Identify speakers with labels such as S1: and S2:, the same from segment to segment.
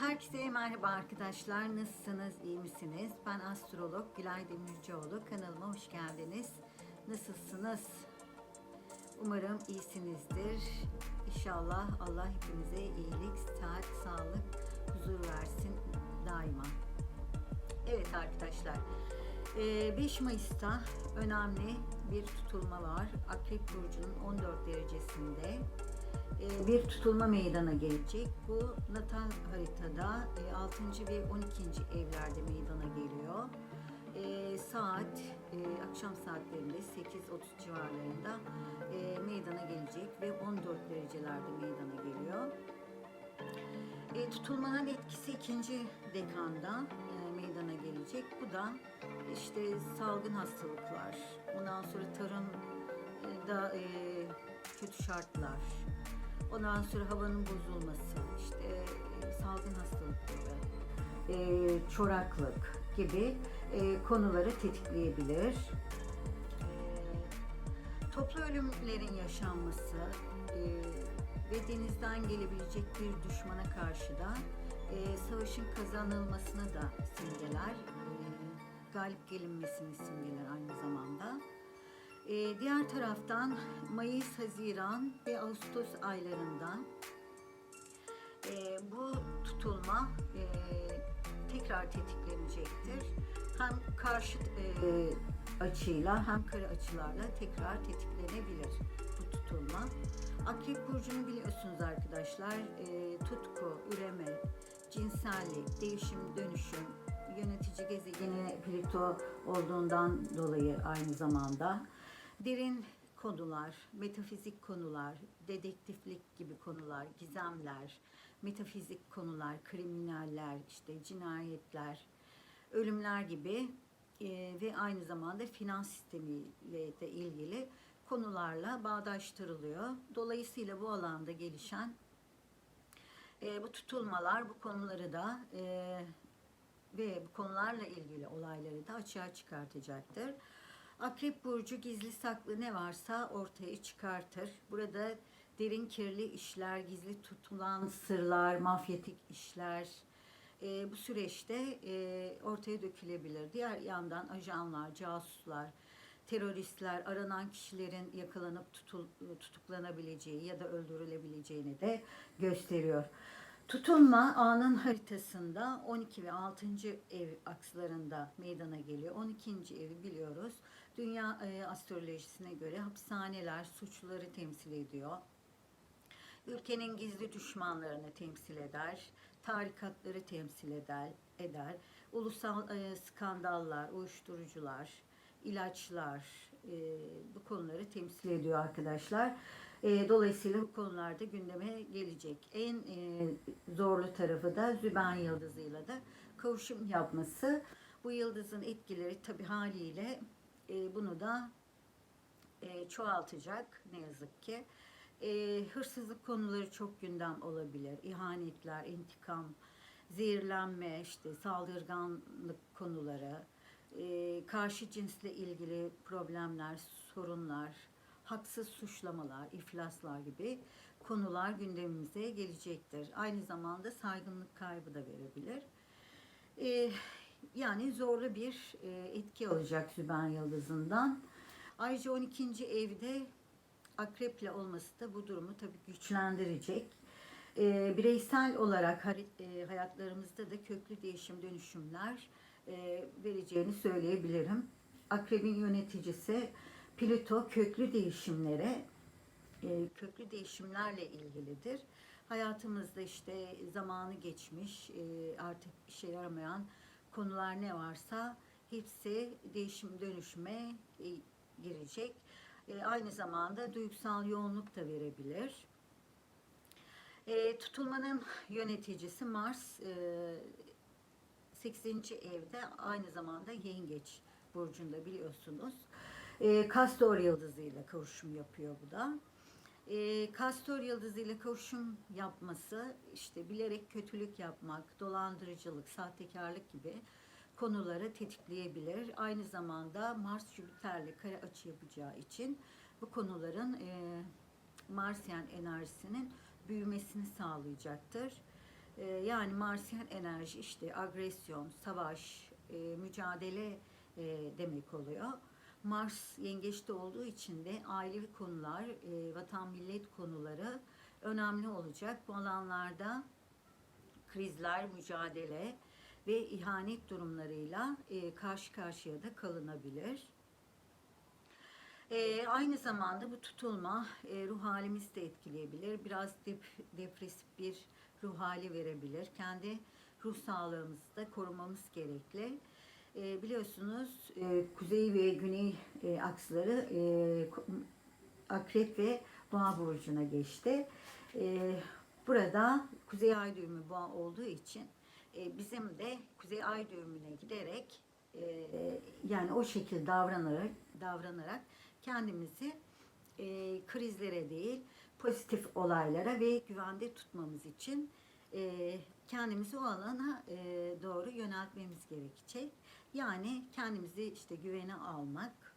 S1: Herkese merhaba arkadaşlar. Nasılsınız? iyi misiniz? Ben astrolog Gülay Demircioğlu. Kanalıma hoş geldiniz. Nasılsınız? Umarım iyisinizdir. İnşallah Allah hepimize iyilik, saat, sağlık, huzur versin daima. Evet arkadaşlar. eee, 5 Mayıs'ta önemli bir tutulma var. Akrep Burcu'nun 14 derecesinde bir tutulma meydana gelecek. Bu natal haritada e, 6. ve 12. evlerde meydana geliyor. E, saat e, akşam saatlerinde 8.30 civarlarında e, meydana gelecek ve 14 derecelerde meydana geliyor. E, tutulmanın etkisi ikinci dekanda e, meydana gelecek. Bu da işte salgın hastalıklar, ondan sonra tarım e, da e, kötü şartlar, ondan sonra havanın bozulması, işte e, salgın hastalıkları, e, çoraklık gibi e, konuları tetikleyebilir. E, toplu ölümlerin yaşanması ve denizden gelebilecek bir düşmana karşı da savaşın kazanılmasını da simgeler. Galip gelinmesini simgeler aynı zamanda. E, diğer taraftan Mayıs, Haziran ve Ağustos aylarında e, bu tutulma e, tekrar tetiklenecektir. Hem karşıt e, açıyla hem kare açılarla tekrar tetiklenebilir bu tutulma. Akrep burcunu biliyorsunuz arkadaşlar. E, tutku, üreme, cinsellik, değişim, dönüşüm, yönetici gezegeni Plüto olduğundan dolayı aynı zamanda derin konular, metafizik konular, dedektiflik gibi konular, gizemler, metafizik konular, kriminaller, işte cinayetler, ölümler gibi e, ve aynı zamanda finans sistemiyle de ilgili konularla bağdaştırılıyor. Dolayısıyla bu alanda gelişen e, bu tutulmalar bu konuları da e, ve bu konularla ilgili olayları da açığa çıkartacaktır. Akrep burcu gizli saklı ne varsa ortaya çıkartır. Burada derin kirli işler, gizli tutulan sırlar, mafyatik işler e, bu süreçte e, ortaya dökülebilir. Diğer yandan ajanlar, casuslar, teröristler, aranan kişilerin yakalanıp tutul, tutuklanabileceği ya da öldürülebileceğini de gösteriyor. Tutulma anın haritasında 12 ve 6. ev akslarında meydana geliyor. 12. evi biliyoruz. Dünya e, astrolojisine göre hapishaneler, suçluları temsil ediyor. Ülkenin gizli düşmanlarını temsil eder, tarikatları temsil eder, eder. ulusal e, skandallar, uyuşturucular, ilaçlar e, bu konuları temsil ediyor arkadaşlar. E, dolayısıyla bu konularda gündeme gelecek. En e, zorlu tarafı da Züben Yıldızı'yla da kavuşum yapması. Bu yıldızın etkileri tabi haliyle e, bunu da e, çoğaltacak ne yazık ki. E, hırsızlık konuları çok gündem olabilir. İhanetler, intikam, zehirlenme, işte saldırganlık konuları, e, karşı cinsle ilgili problemler, sorunlar, haksız suçlamalar, iflaslar gibi konular gündemimize gelecektir. Aynı zamanda saygınlık kaybı da verebilir. E, yani zorlu bir e, etki olacak Züben Yıldızı'ndan. Ayrıca 12. evde akreple olması da bu durumu tabii güçlendirecek. E, bireysel olarak e, hayatlarımızda da köklü değişim dönüşümler e, vereceğini söyleyebilirim. Akrebin yöneticisi Plüto köklü değişimlere e, köklü değişimlerle ilgilidir. Hayatımızda işte zamanı geçmiş, e, artık işe yaramayan konular ne varsa hepsi değişim dönüşüme e, girecek. E, aynı zamanda duygusal yoğunluk da verebilir. E, tutulmanın yöneticisi Mars e, 8. evde aynı zamanda Yengeç burcunda biliyorsunuz. E, Kastor yıldızıyla kavuşum yapıyor bu da. E, Kastor yıldızıyla kavuşum yapması işte bilerek kötülük yapmak, dolandırıcılık, sahtekarlık gibi konuları tetikleyebilir. Aynı zamanda Mars Jüpiter'le kare açı yapacağı için bu konuların e, Marsyen enerjisinin büyümesini sağlayacaktır. E, yani Marsiyen enerji işte agresyon, savaş, e, mücadele e, demek oluyor. Mars yengeçte olduğu için de ailevi konular, e, vatan millet konuları önemli olacak. Bu alanlarda krizler, mücadele ve ihanet durumlarıyla e, karşı karşıya da kalınabilir. E, aynı zamanda bu tutulma e, ruh halimizi de etkileyebilir. Biraz dep- depresif bir ruh hali verebilir. Kendi ruh sağlığımızı da korumamız gerekli. E, biliyorsunuz e, kuzey ve güney e, aksları e, akrep ve boğa burcuna geçti. E, burada kuzey ay düğümü boğa olduğu için e, bizim de kuzey ay düğümüne giderek e, yani o şekilde davranarak davranarak kendimizi e, krizlere değil pozitif olaylara ve güvende tutmamız için e, kendimizi o alana e, doğru yöneltmemiz gerekecek. Yani kendimizi işte güvene almak,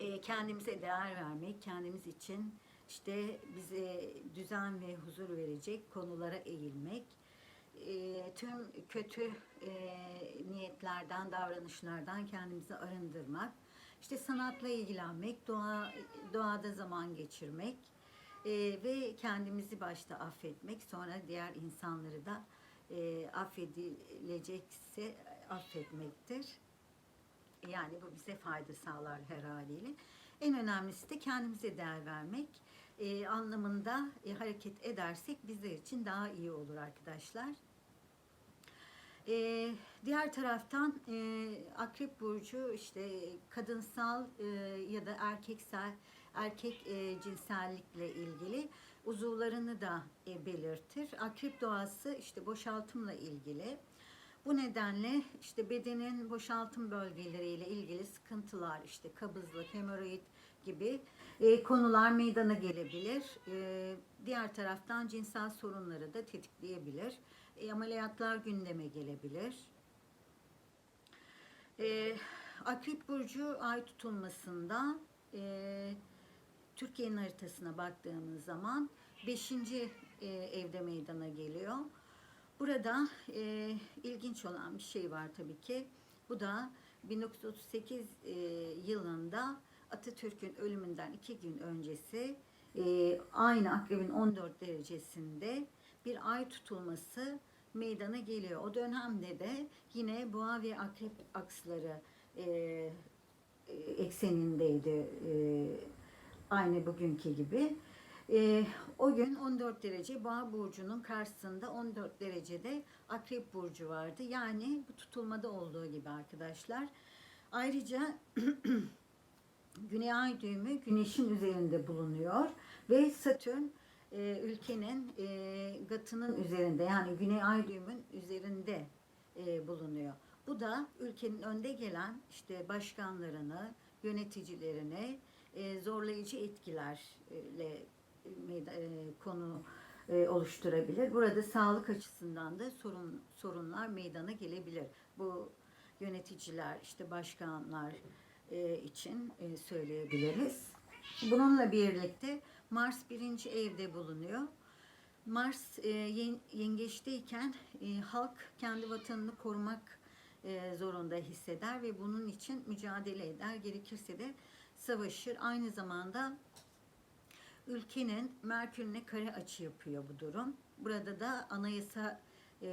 S1: e, kendimize değer vermek, kendimiz için işte bize düzen ve huzur verecek konulara eğilmek, e, tüm kötü e, niyetlerden, davranışlardan kendimizi arındırmak, işte sanatla ilgilenmek, doğa doğada zaman geçirmek ve kendimizi başta affetmek, sonra diğer insanları da affedilecekse affetmektir. Yani bu bize fayda sağlar her haliyle. En önemlisi de kendimize değer vermek e, anlamında e, hareket edersek bizler için daha iyi olur arkadaşlar. E, diğer taraftan e, Akrep Burcu işte kadınsal e, ya da erkeksel erkek e, cinsellikle ilgili uzuvlarını da e, belirtir. Akrep doğası işte boşaltımla ilgili. Bu nedenle işte bedenin boşaltım bölgeleriyle ilgili sıkıntılar, işte kabızlık, hemoroid gibi e, konular meydana gelebilir. E, diğer taraftan cinsel sorunları da tetikleyebilir. E, ameliyatlar gündeme gelebilir. E, Akrep Burcu ay tutulmasında e, Türkiye'nin haritasına baktığımız zaman 5. evde meydana geliyor. Burada e, ilginç olan bir şey var tabii ki. Bu da 1938 e, yılında Atatürk'ün ölümünden iki gün öncesi e, aynı akrebin 14 derecesinde bir ay tutulması meydana geliyor. O dönemde de yine boğa ve akrep aksları e, eksenindeydi. E, aynı bugünkü gibi. E, o gün 14 derece Boğa burcunun karşısında 14 derecede Akrep burcu vardı. Yani bu tutulmada olduğu gibi arkadaşlar. Ayrıca Güney Ay düğümü Güneş'in üzerinde bulunuyor ve Satürn e, ülkenin e, gatının üzerinde yani Güney Ay düğümün üzerinde e, bulunuyor. Bu da ülkenin önde gelen işte başkanlarını, yöneticilerini e, zorlayıcı etkilerle konu e, oluşturabilir. Burada sağlık açısından da sorun sorunlar meydana gelebilir. Bu yöneticiler, işte başkanlar e, için e, söyleyebiliriz. Bununla birlikte Mars birinci evde bulunuyor. Mars e, yen- yengeçteyken e, halk kendi vatanını korumak e, zorunda hisseder ve bunun için mücadele eder. Gerekirse de savaşır. Aynı zamanda ülkenin Merkür'üne kare açı yapıyor bu durum. Burada da anayasa e,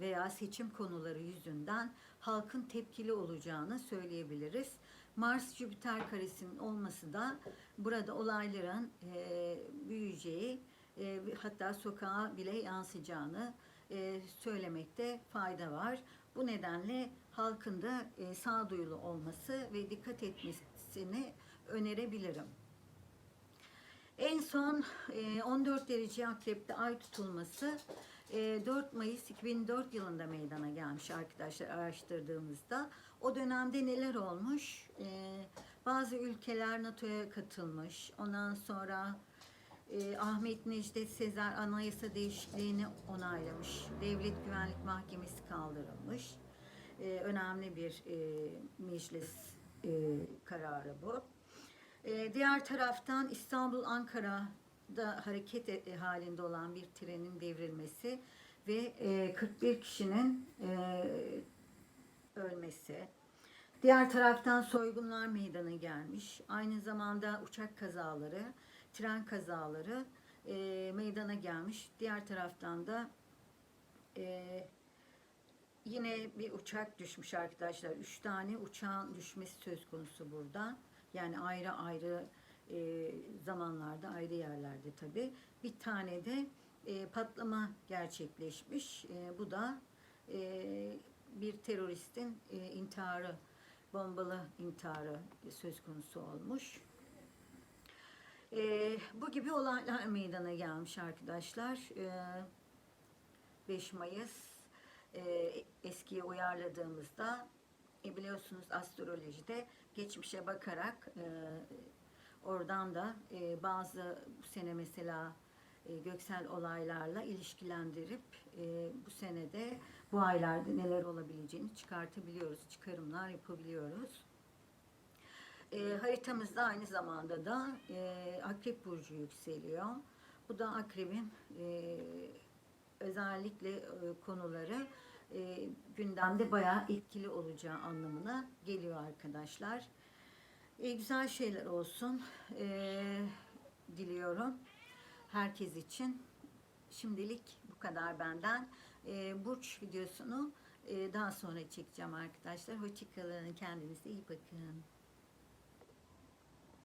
S1: veya seçim konuları yüzünden halkın tepkili olacağını söyleyebiliriz. Mars-Jüpiter karesinin olması da burada olayların e, büyüyeceği e, hatta sokağa bile yansıyacağını söylemekte fayda var. Bu nedenle halkın da sağduyulu olması ve dikkat etmesini önerebilirim. En son e, 14 derece akrepte ay tutulması e, 4 Mayıs 2004 yılında meydana gelmiş arkadaşlar araştırdığımızda. O dönemde neler olmuş? E, bazı ülkeler NATO'ya katılmış. Ondan sonra e, Ahmet Necdet Sezer anayasa değişikliğini onaylamış. Devlet Güvenlik Mahkemesi kaldırılmış. E, önemli bir e, meclis e, kararı bu. E, diğer taraftan İstanbul Ankara'da hareket e- halinde olan bir trenin devrilmesi ve e, 41 kişinin e, ölmesi. Diğer taraftan soygunlar meydana gelmiş. Aynı zamanda uçak kazaları, tren kazaları e, meydana gelmiş. Diğer taraftan da e, yine bir uçak düşmüş arkadaşlar. Üç tane uçağın düşmesi söz konusu burada. Yani ayrı ayrı e, zamanlarda, ayrı yerlerde tabi. Bir tane de e, patlama gerçekleşmiş. E, bu da e, bir teröristin e, intiharı, bombalı intiharı söz konusu olmuş. E, bu gibi olaylar meydana gelmiş arkadaşlar. E, 5 Mayıs e, eskiye uyarladığımızda e, biliyorsunuz astrolojide geçmişe bakarak e, oradan da e, bazı bu sene mesela e, göksel olaylarla ilişkilendirip e, bu senede bu aylarda neler olabileceğini çıkartabiliyoruz, çıkarımlar yapabiliyoruz. E, haritamızda aynı zamanda da e, Akrep Burcu yükseliyor. Bu da Akrep'in e, özellikle e, konuları e, gündemde bayağı etkili olacağı anlamına geliyor arkadaşlar. E, güzel şeyler olsun e, diliyorum herkes için. Şimdilik bu kadar benden. E, burç videosunu e, daha sonra çekeceğim arkadaşlar. Hoşçakalın. Kendinize iyi bakın.